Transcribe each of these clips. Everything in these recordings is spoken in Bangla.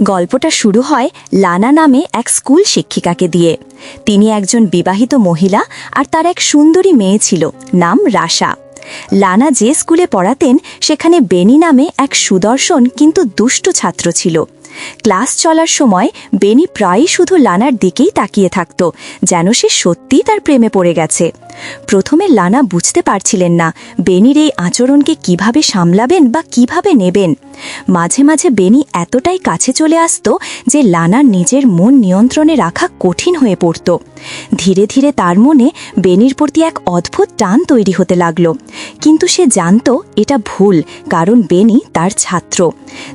গল্পটা শুরু হয় লানা নামে এক স্কুল শিক্ষিকাকে দিয়ে। তিনি একজন বিবাহিত মহিলা আর তার এক সুন্দরী মেয়ে ছিল, নাম রাশা। লানা যে স্কুলে পড়াতেন, সেখানে বেনি নামে এক সুদর্শন কিন্তু দুষ্ট ছাত্র ছিল। ক্লাস চলার সময় বেনি প্রায়ই শুধু লানার দিকেই তাকিয়ে থাকত, যেন সে সত্যিই তার প্রেমে পড়ে গেছে। প্রথমে লানা বুঝতে পারছিলেন না বেনির এই আচরণকে কীভাবে সামলাবেন বা কীভাবে নেবেন। মাঝে মাঝে বেনি এতটাই কাছে চলে আসত যে লানার নিজের মন নিয়ন্ত্রণে রাখা কঠিন হয়ে পড়ত। ধীরে ধীরে তার মনে বেনির প্রতি এক অদ্ভুত টান তৈরি হতে লাগল। কিন্তু সে জানত এটা ভুল, কারণ বেনি তার ছাত্র।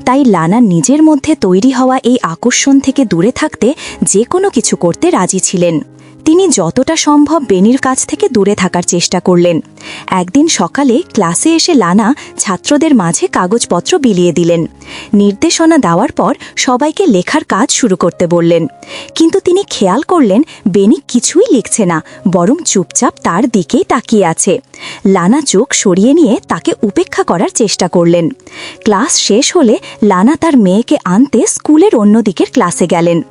তাই লানা নিজের মধ্যে তৈরি হওয়া এই আকর্ষণ থেকে দূরে থাকতে যে কোনো কিছু করতে রাজি ছিলেন। তিনি যতটা সম্ভব বেনির কাছ থেকে দূরে থাকার চেষ্টা করলেন। একদিন সকালে ক্লাসে এসে লানা ছাত্রদের মাঝে কাগজপত্র বিলিয়ে দিলেন। নির্দেশনা দেওয়ার পর সবাইকে লেখার কাজ শুরু করতে বললেন। কিন্তু তিনি খেয়াল করলেন বেনি কিছুই লিখছে না, বরং চুপচাপ তার দিকেই তাকিয়ে আছে। লানা চোখ সরিয়ে নিয়ে তাকে উপেক্ষা করার চেষ্টা করলেন। ক্লাস শেষ হলে লানা তার মেয়েকে আনতে স্কুলের অন্য দিকের ক্লাসে গেলেন।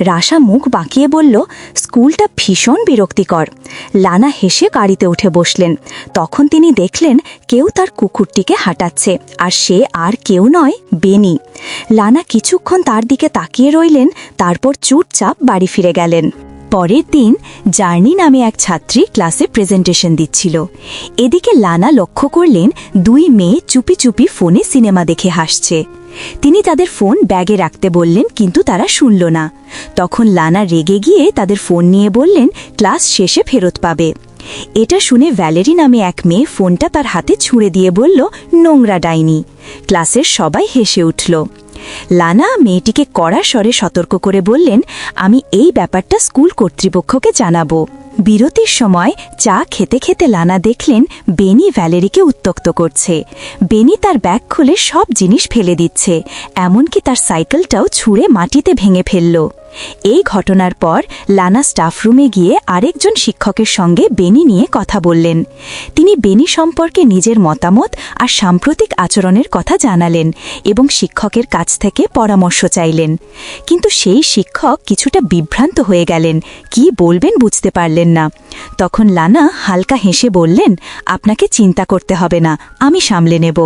রাশা মুখ বাঁকিয়ে বলল, স্কুলটা ভীষণ বিরক্তিকর। লানা হেসে গাড়িতে উঠে বসলেন। তখন তিনি দেখলেন কেউ তার কুকুরটিকে হাঁটাচ্ছে, আর সে আর কেউ নয় বেনি লানা কিছুক্ষণ তার দিকে তাকিয়ে রইলেন, তারপর চুপচাপ বাড়ি ফিরে গেলেন। পরের দিন জার্নি নামে এক ছাত্রী ক্লাসে প্রেজেন্টেশন দিচ্ছিল। এদিকে লানা লক্ষ্য করলেন দুই মেয়ে চুপি চুপি ফোনে সিনেমা দেখে হাসছে। তিনি তাদের ফোন ব্যাগে রাখতে বললেন, কিন্তু তারা শুনল না। তখন লানা রেগে গিয়ে তাদের ফোন নিয়ে বললেন, ক্লাস শেষে ফেরত পাবে। এটা শুনে ভ্যালেরি নামে এক মেয়ে ফোনটা তার হাতে ছুঁড়ে দিয়ে বলল, নোংরা ডাইনি। ক্লাসের সবাই হেসে উঠল। লানা মেয়েটিকে কড়া স্বরে সতর্ক করে বললেন, আমি এই ব্যাপারটা স্কুল কর্তৃপক্ষকে জানাব। বিরতির সময় চা খেতে খেতে লানা দেখলেন বেনি ভ্যালেরিকে উত্তক্ত করছে। বেনি তার ব্যাগ খুলে সব জিনিস ফেলে দিচ্ছে, এমনকি তার সাইকেলটাও ছুঁড়ে মাটিতে ভেঙে ফেলল। এই ঘটনার পর লানা স্টাফরুমে গিয়ে আরেকজন শিক্ষকের সঙ্গে বেনি নিয়ে কথা বললেন। তিনি বেনি সম্পর্কে নিজের মতামত আর সাম্প্রতিক আচরণের কথা জানালেন এবং শিক্ষকের কাছ থেকে পরামর্শ চাইলেন। কিন্তু সেই শিক্ষক কিছুটা বিভ্রান্ত হয়ে গেলেন। কি বলবেন বুঝতে পারলেন না। তখন লানা হালকা হেসে বললেন, আপনাকে চিন্তা করতে হবে না, আমি সামলে নেব।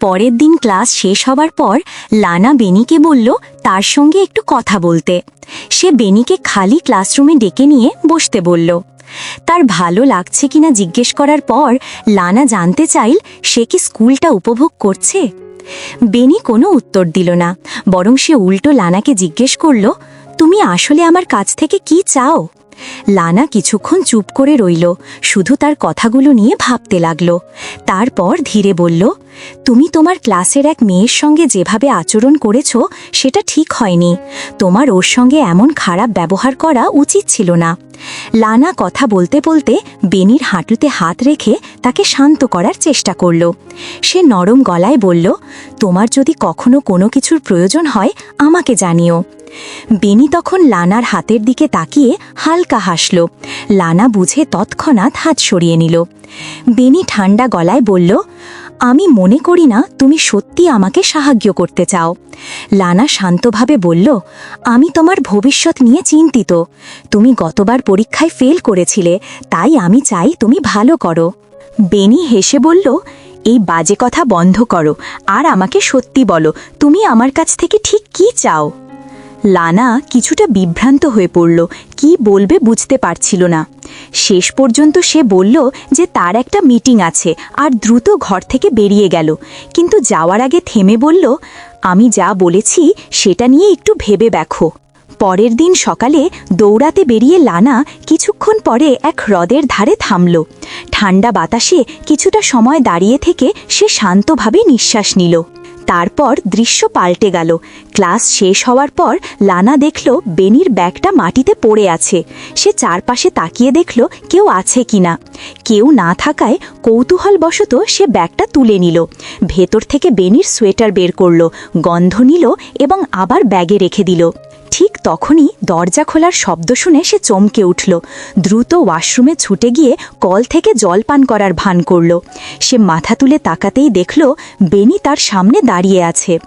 পরের দিন ক্লাস শেষ হবার পর লানা বেনিকে বলল, তার সঙ্গে একটু কথা বলতে। সে বেনিকে খালি ক্লাসরুমে ডেকে নিয়ে বসতে বলল। তার ভালো লাগছে কিনা জিজ্ঞেস করার পর লানা জানতে চাইল, সে কি স্কুলটা উপভোগ করছে? বেনি কোনো উত্তর দিল না, বরং সে উল্টো লানাকে জিজ্ঞেস করল, তুমি আসলে আমার কাছ থেকে কি চাও? লানা কিছুক্ষণ চুপ করে রইল, শুধু তার কথাগুলো নিয়ে ভাবতে লাগল। তারপর ধীরে বলল, তুমি তোমার ক্লাসের এক মেয়ের সঙ্গে যেভাবে আচরণ করেছ, সেটা ঠিক হয়নি। তোমার ওর সঙ্গে এমন খারাপ ব্যবহার করা উচিত ছিল না। লানা কথা বলতে বলতে বেনির হাঁটুতে হাত রেখে তাকে শান্ত করার চেষ্টা করল। সে নরম গলায় বলল, তোমার যদি কখনো কোনো কিছুর প্রয়োজন হয়, আমাকে জানিও। বেনি তখন লানার হাতের দিকে তাকিয়ে হালকা হাসল। লানা বুঝে তৎক্ষণাৎ হাত সরিয়ে নিল। বেনি ঠান্ডা গলায় বলল, আমি মনে করি না তুমি সত্যি আমাকে সাহায্য করতে চাও। লানা শান্তভাবে বলল, আমি তোমার ভবিষ্যৎ নিয়ে চিন্তিত। তুমি গতবার পরীক্ষায় ফেল করেছিলে, তাই আমি চাই তুমি ভালো করো। বেনি হেসে বলল, এই বাজে কথা বন্ধ করো, আর আমাকে সত্যি বলো, তুমি আমার কাছ থেকে ঠিক কি চাও? লানা কিছুটা বিভ্রান্ত হয়ে পড়ল। কি বলবে বুঝতে পারছিল না। শেষ পর্যন্ত সে বলল যে তার একটা মিটিং আছে আর দ্রুত ঘর থেকে বেরিয়ে গেল। কিন্তু যাওয়ার আগে থেমে বলল, আমি যা বলেছি সেটা নিয়ে একটু ভেবে দেখো। পরের দিন সকালে দৌড়াতে বেরিয়ে লানা কিছুক্ষণ পরে এক হ্রদের ধারে থামল। ঠান্ডা বাতাসে কিছুটা সময় দাঁড়িয়ে থেকে সে শান্তভাবে নিঃশ্বাস নিল। তারপর দৃশ্য পাল্টে গেল। ক্লাস শেষ হওয়ার পর লানা দেখল বেনির ব্যাগটা মাটিতে পড়ে আছে। সে চারপাশে তাকিয়ে দেখল কেউ আছে কিনা। কেউ না থাকায় কৌতূহলবশত সে ব্যাগটা তুলে নিল। ভেতর থেকে বেনির সোয়েটার বের করল, গন্ধ নিল এবং আবার ব্যাগে রেখে দিল। ঠিক তখনই দরজা খোলার শব্দ শুনে সে চমকে উঠল। দ্রুত ওয়াশরুমে ছুটে গিয়ে কল থেকে জল পান করার ভান করল। সে মাথা তুলে তাকাতেই দেখল বেনি তার সামনে দাঁড়িয়ে আছে।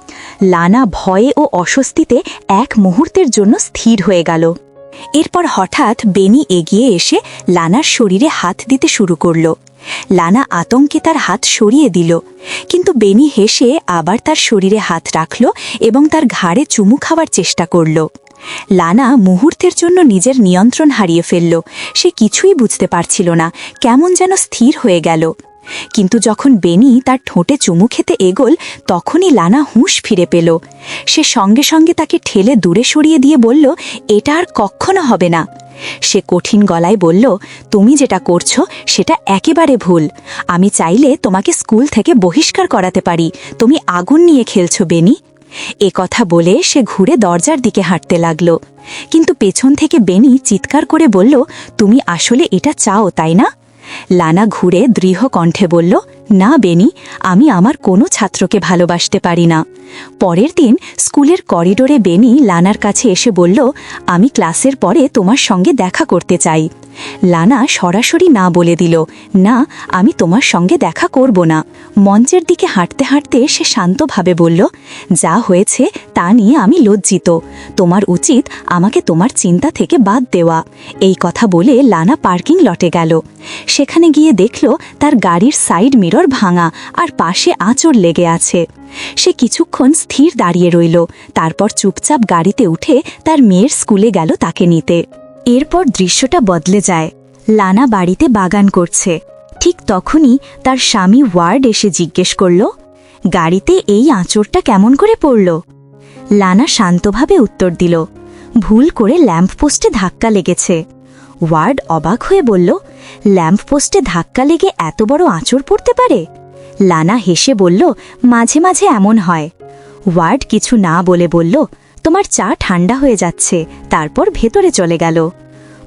লানা ভয়ে ও অস্বস্তিতে এক মুহূর্তের জন্য স্থির হয়ে গেল। এরপর হঠাৎ বেনি এগিয়ে এসে লানার শরীরে হাত দিতে শুরু করল। লানা আতঙ্কে তার হাত সরিয়ে দিল। কিন্তু বেনি হেসে আবার তার শরীরে হাত রাখল এবং তার ঘাড়ে চুমু খাওয়ার চেষ্টা করল। লানা মুহূর্তের জন্য নিজের নিয়ন্ত্রণ হারিয়ে ফেলল। সে কিছুই বুঝতে পারছিল না, কেমন যেন স্থির হয়ে গেল। কিন্তু যখন বেনি তার ঠোঁটে চুমু খেতে এগোল, তখনই লানা হুঁশ ফিরে পেল। সে সঙ্গে সঙ্গে তাকে ঠেলে দূরে সরিয়ে দিয়ে বলল, এটা আর কখনো হবে না। সে কঠিন গলায় বলল, তুমি যেটা করছ সেটা একেবারে ভুল। আমি চাইলে তোমাকে স্কুল থেকে বহিষ্কার করাতে পারি। তুমি আগুন নিয়ে খেলছো, বেনি। এ কথা বলে সে ঘুরে দরজার দিকে হাঁটতে লাগল। কিন্তু পেছন থেকে বেনি চিৎকার করে বলল, তুমি আসলে এটা চাও, তাই না? লানা ঘুরে দৃঢ় কণ্ঠে বলল না বেনি, আমি আমার কোনো ছাত্রকে ভালোবাসতে পারি না। পরের দিন স্কুলের করিডোরে বেনি লানার কাছে এসে বলল, আমি ক্লাসের পরে তোমার সঙ্গে দেখা করতে চাই। লানা সরাসরি না বলে দিল, না, আমি তোমার সঙ্গে দেখা করব না। মঞ্চের দিকে হাঁটতে হাঁটতে সে শান্তভাবে বলল, যা হয়েছে তা নিয়ে আমি লজ্জিত। তোমার উচিত আমাকে তোমার চিন্তা থেকে বাদ দেওয়া। এই কথা বলে লানা পার্কিং লটে গেল। সেখানে গিয়ে দেখল তার গাড়ির সাইড মিরর ভাঙা আর পাশে আঁচড় লেগে আছে। সে কিছুক্ষণ স্থির দাঁড়িয়ে রইল, তারপর চুপচাপ গাড়িতে উঠে তার মেয়ের স্কুলে গেল তাকে নিতে। এরপর দৃশ্যটা বদলে যায়। লানা বাড়িতে বাগান করছে। ঠিক তখনই তার স্বামী ওয়ার্ড এসে জিজ্ঞেস করল, গাড়িতে এই আঁচড়টা কেমন করে পড়ল? লানা শান্তভাবে উত্তর দিল, ভুল করে ল্যাম্পপোস্টে ধাক্কা লেগেছে। ওয়ার্ড অবাক হয়ে বলল ল্যাম্পপোস্টে ধাক্কা লেগে এত বড় আঁচড় পড়তে পারে? লানা হেসে বলল, মাঝে মাঝে এমন হয়। ওয়ার্ড কিছু না বলে বলল, তোমার চা ঠান্ডা হয়ে যাচ্ছে। তারপর ভেতরে চলে গেল।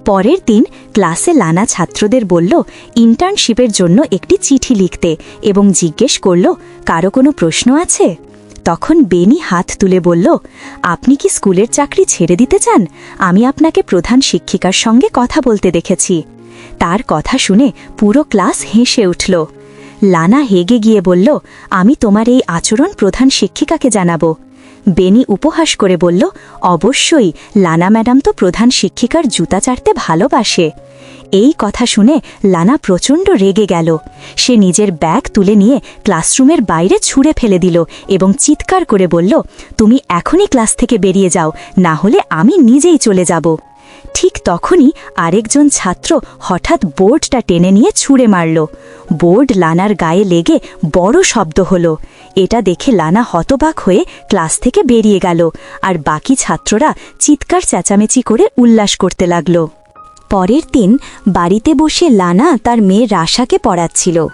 পরের দিন ক্লাসে লানা ছাত্রদের বলল, ইন্টার্নশিপের জন্য একটি চিঠি লিখতে। এবং জিজ্ঞেস করল, কারও কোনো প্রশ্ন আছে? তখন বেনি হাত তুলে বলল, আপনি কি স্কুলের চাকরি ছেড়ে দিতে চান? আমি আপনাকে প্রধান শিক্ষিকার সঙ্গে কথা বলতে দেখেছি। তার কথা শুনে পুরো ক্লাস হেসে উঠল। লানা হেগে গিয়ে বলল, আমি তোমার এই আচরণ প্রধান শিক্ষিকাকে জানাব। বেনি উপহাস করে বলল, অবশ্যই, লানা ম্যাডাম তো প্রধান শিক্ষিকার জুতা চাটতে ভালোবাসে। এই কথা শুনে লানা প্রচণ্ড রেগে গেল। সে নিজের ব্যাগ তুলে নিয়ে ক্লাসরুমের বাইরে ছুঁড়ে ফেলে দিল এবং চিৎকার করে বলল, তুমি এখনই ক্লাস থেকে বেরিয়ে যাও, না হলে আমি নিজেই চলে যাব। ঠিক তখনই আরেকজন ছাত্র হঠাৎ বোর্ডটা টেনে নিয়ে ছুঁড়ে মারল। বোর্ড লানার গায়ে লেগে বড় শব্দ হলো। এটা দেখে লানা হতবাক হয়ে ক্লাস থেকে বেরিয়ে গেল আর বাকি ছাত্ররা চিৎকার চেঁচামেচি করে উল্লাস করতে লাগল। পরের দিন বাড়িতে বসে লানা তার মেয়ে রাশাকে পড়াচ্ছিল।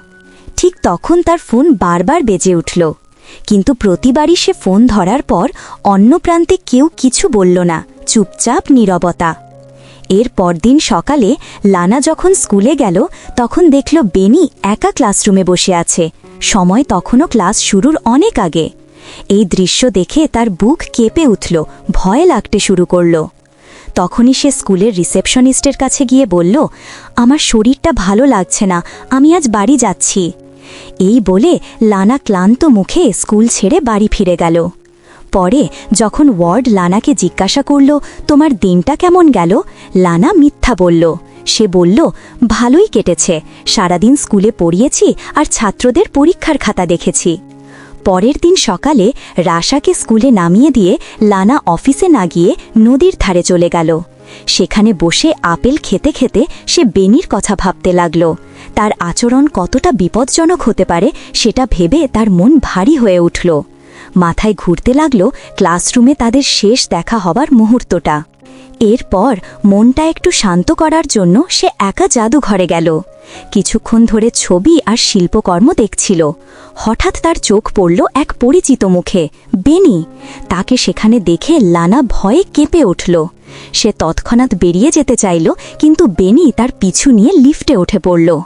ঠিক তখন তার ফোন বারবার বেজে উঠল। কিন্তু প্রতিবারই সে ফোন ধরার পর অন্য প্রান্তে কেউ কিছু বলল না। চুপচাপ নীরবতা। এর পরদিন সকালে লানা যখন স্কুলে গেল, তখন দেখল বেনি একা ক্লাসরুমে বসে আছে। সময় তখনও ক্লাস শুরুর অনেক আগে। এই দৃশ্য দেখে তার বুক কেঁপে উঠল, ভয় লাগতে শুরু করল। তখনই সে স্কুলের রিসেপশনিস্টের কাছে গিয়ে বলল, আমার শরীরটা ভালো লাগছে না, আমি আজ বাড়ি যাচ্ছি। এই বলে লানা ক্লান্ত মুখে স্কুল ছেড়ে বাড়ি ফিরে গেল। পরে যখন ওয়ার্ড লানাকে জিজ্ঞাসা করল, তোমার দিনটা কেমন গেল? লানা মিথ্যা বলল। সে বলল, ভালোই কেটেছে। সারাদিন স্কুলে পড়িয়েছি আর ছাত্রদের পরীক্ষার খাতা দেখেছি। পরের দিন সকালে রাশাকে স্কুলে নামিয়ে দিয়ে লানা অফিসে না গিয়ে নদীর ধারে চলে গেল। সেখানে বসে আপেল খেতে খেতে সে বেনির কথা ভাবতে লাগল। তার আচরণ কতটা বিপজ্জনক হতে পারে সেটা ভেবে তার মন ভারী হয়ে উঠল। মাথায় ঘুরতে লাগল ক্লাসরুমে তাদের শেষ দেখা হবার মুহূর্তটা। এরপর মনটা একটু শান্ত করার জন্য সে একা জাদুঘরে গেল। কিছুক্ষণ ধরে ছবি আর শিল্পকর্ম দেখছিল। হঠাৎ তার চোখ পড়ল এক পরিচিত মুখে, বেনি। তাকে সেখানে দেখে লানা ভয়ে কেঁপে উঠল। সে তৎক্ষণাৎ বেরিয়ে যেতে চাইল, কিন্তু বেনি তার পিছু নিয়ে লিফটে উঠে পড়ল।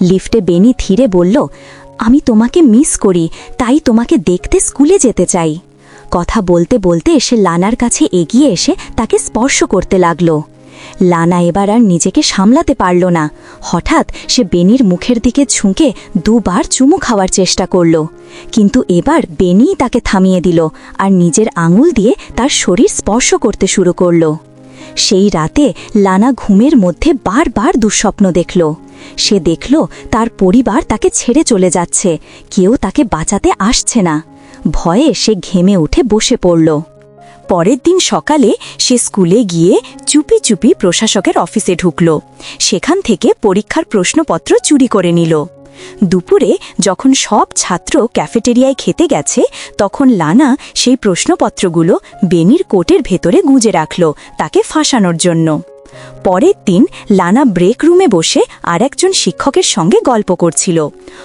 লিফটে বেনি ধীরে বলল আমি তোমাকে মিস করি, তাই তোমাকে দেখতে স্কুলে যেতে চাই। কথা বলতে বলতে সে লানার কাছে এগিয়ে এসে তাকে স্পর্শ করতে লাগল। লানা এবার আর নিজেকে সামলাতে পারল না। হঠাৎ সে বেনির মুখের দিকে ঝুঁকে দুবার চুমু খাওয়ার চেষ্টা করল। কিন্তু এবার বেনিই তাকে থামিয়ে দিল আর নিজের আঙুল দিয়ে তার শরীর স্পর্শ করতে শুরু করল। সেই রাতে লানা ঘুমের মধ্যে বারবার দুঃস্বপ্ন দেখল। সে দেখল তার পরিবার তাকে ছেড়ে চলে যাচ্ছে। কেউ তাকে বাঁচাতে আসছে না। ভয়ে সে ঘেমে উঠে বসে পড়ল। পরের দিন সকালে সে স্কুলে গিয়ে চুপি চুপি প্রশাসকের অফিসে ঢুকল। সেখান থেকে পরীক্ষার প্রশ্নপত্র চুরি করে নিল। দুপুরে যখন সব ছাত্র ক্যাফেটেরিয়ায় খেতে গেছে, তখন লানা সেই প্রশ্নপত্রগুলো বেনির কোটের ভেতরে গুঁজে রাখল, তাকে ফাঁসানোর জন্য। পরের দিন লানা ব্রেক রুমে বসে আর একজন শিক্ষকের সঙ্গে গল্প করছিল।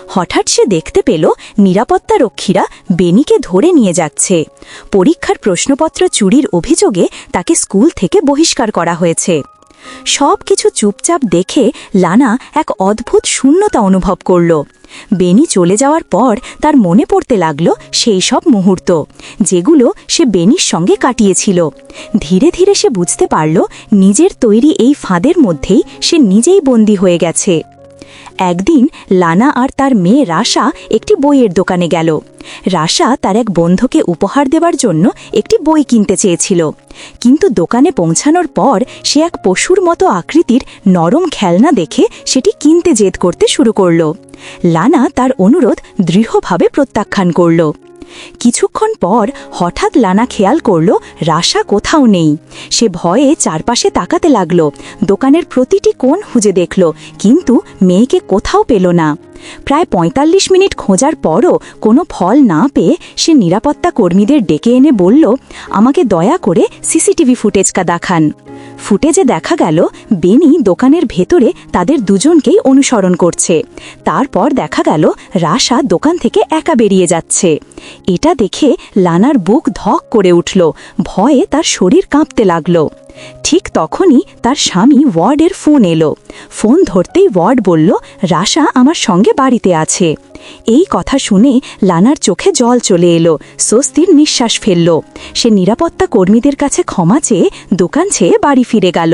হঠাৎ সে দেখতে পেল নিরাপত্তা রক্ষীরা বেনিকে ধরে নিয়ে যাচ্ছে। পরীক্ষার প্রশ্নপত্র চুরির অভিযোগে তাকে স্কুল থেকে বহিষ্কার করা হয়েছে। সব কিছু চুপচাপ দেখে লানা এক অদ্ভুত শূন্যতা অনুভব করল। বেনি চলে যাওয়ার পর তার মনে পড়তে লাগল সেই সব মুহূর্ত, যেগুলো সে বেনির সঙ্গে কাটিয়েছিল। ধীরে ধীরে সে বুঝতে পারল, নিজের তৈরি এই ফাঁদের মধ্যেই সে নিজেই বন্দী হয়ে গেছে। একদিন লানা আর তার মেয়ে রাশা একটি বইয়ের দোকানে গেল। রাশা তার এক বন্ধুকে উপহার দেওয়ার জন্য একটি বই কিনতে চেয়েছিল। কিন্তু দোকানে পৌঁছানোর পর সে এক পশুর মতো আকৃতির নরম খেলনা দেখে সেটি কিনতে জেদ করতে শুরু করল। লানা তার অনুরোধ দৃঢ়ভাবে প্রত্যাখ্যান করল। কিছুক্ষণ পর হঠাৎ লানা খেয়াল করল রাশা কোথাও নেই। সে ভয়ে চারপাশে তাকাতে লাগল। দোকানের প্রতিটি কোণ খুঁজে দেখল, কিন্তু মেয়েকে কোথাও পেল না। প্রায় ৪৫ মিনিট খোঁজার পরও কোনো ফল না পেয়ে সে নিরাপত্তা কর্মীদের ডেকে এনে বলল, আমাকে দয়া করে সিসিটিভি ফুটেজকা দেখান। ফুটেজে দেখা গেল বেনি দোকানের ভেতরে তাদের দুজনকেই অনুসরণ করছে। তারপর দেখা গেল, রাশা দোকান থেকে একা বেরিয়ে যাচ্ছে। এটা দেখে লানার বুক ধক করে উঠল। ভয়ে তার শরীর কাঁপতে লাগল। ঠিক তখনই তার স্বামী ওয়ার্ডের ফোন এলো। ফোন ধরতেই ওয়ার্ড বলল, রাশা আমার সঙ্গে বাড়িতে আছে। এই কথা শুনে লানার চোখে জল চলে এলো, স্বস্তির নিঃশ্বাস ফেলল। সে নিরাপত্তা কর্মীদের কাছে ক্ষমা চেয়ে দোকান ছেয়ে বাড়ি ফিরে গেল।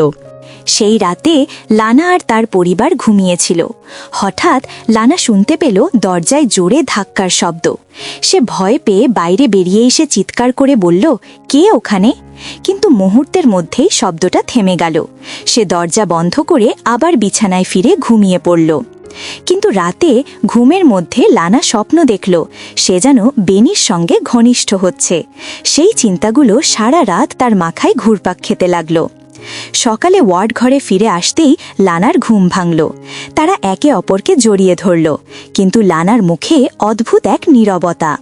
সেই রাতে লানা আর তার পরিবার ঘুমিয়েছিল। হঠাৎ লানা শুনতে পেল দরজায় জোরে ধাক্কার শব্দ। সে ভয় পেয়ে বাইরে বেরিয়ে এসে চিৎকার করে বলল, কে ওখানে? কিন্তু মুহূর্তের মধ্যেই শব্দটা থেমে গেল। সে দরজা বন্ধ করে আবার বিছানায় ফিরে ঘুমিয়ে পড়ল। কিন্তু রাতে ঘুমের মধ্যে লানা স্বপ্ন দেখল, সে যেন বেনির সঙ্গে ঘনিষ্ঠ হচ্ছে। সেই চিন্তাগুলো সারা রাত তার মাখায় ঘুরপাক খেতে লাগল। সকালে ওয়ার্ড ঘরে ফিরে আসতেই লানার ঘুম ভাঙল। তারা একে অপরকে জড়িয়ে ধরল, কিন্তু লানার মুখে অদ্ভুত এক নীরবতা।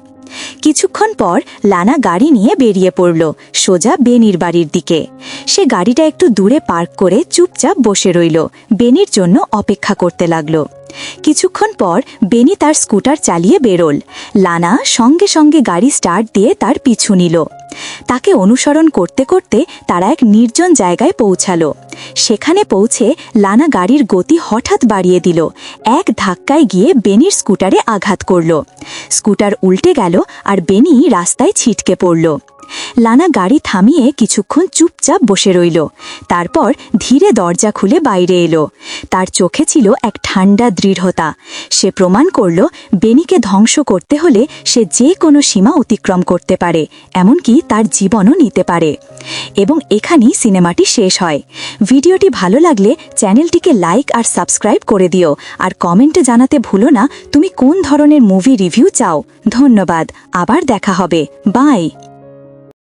কিছুক্ষণ পর লানা গাড়ি নিয়ে বেরিয়ে পড়ল সোজা বেনির বাড়ির দিকে। সে গাড়িটা একটু দূরে পার্ক করে চুপচাপ বসে রইল, বেনির জন্য অপেক্ষা করতে লাগল। কিছুক্ষণ পর বেনি তার স্কুটার চালিয়ে বেরোল। লানা সঙ্গে সঙ্গে গাড়ি স্টার্ট দিয়ে তার পিছু নিল। তাকে অনুসরণ করতে করতে তারা এক নির্জন জায়গায় পৌঁছালো। সেখানে পৌঁছে লানা গাড়ির গতি হঠাৎ বাড়িয়ে দিল। এক ধাক্কায় গিয়ে বেনির স্কুটারে আঘাত করল। স্কুটার উল্টে গেল আর বেনি রাস্তায় ছিটকে পড়ল। লানা গাড়ি থামিয়ে কিছুক্ষণ চুপচাপ বসে রইল। তারপর ধীরে দরজা খুলে বাইরে এলো। তার চোখে ছিল এক ঠান্ডা দৃঢ়তা। সে প্রমাণ করল, বেনিকে ধ্বংস করতে হলে সে যে কোনো সীমা অতিক্রম করতে পারে, এমনকি তার জীবনও নিতে পারে। এবং এখানেই সিনেমাটি শেষ হয়। ভিডিওটি ভালো লাগলে চ্যানেলটিকে লাইক আর সাবস্ক্রাইব করে দিও। আর কমেন্টে জানাতে ভুলো না, তুমি কোন ধরনের মুভি রিভিউ চাও। ধন্যবাদ। আবার দেখা হবে। বাই।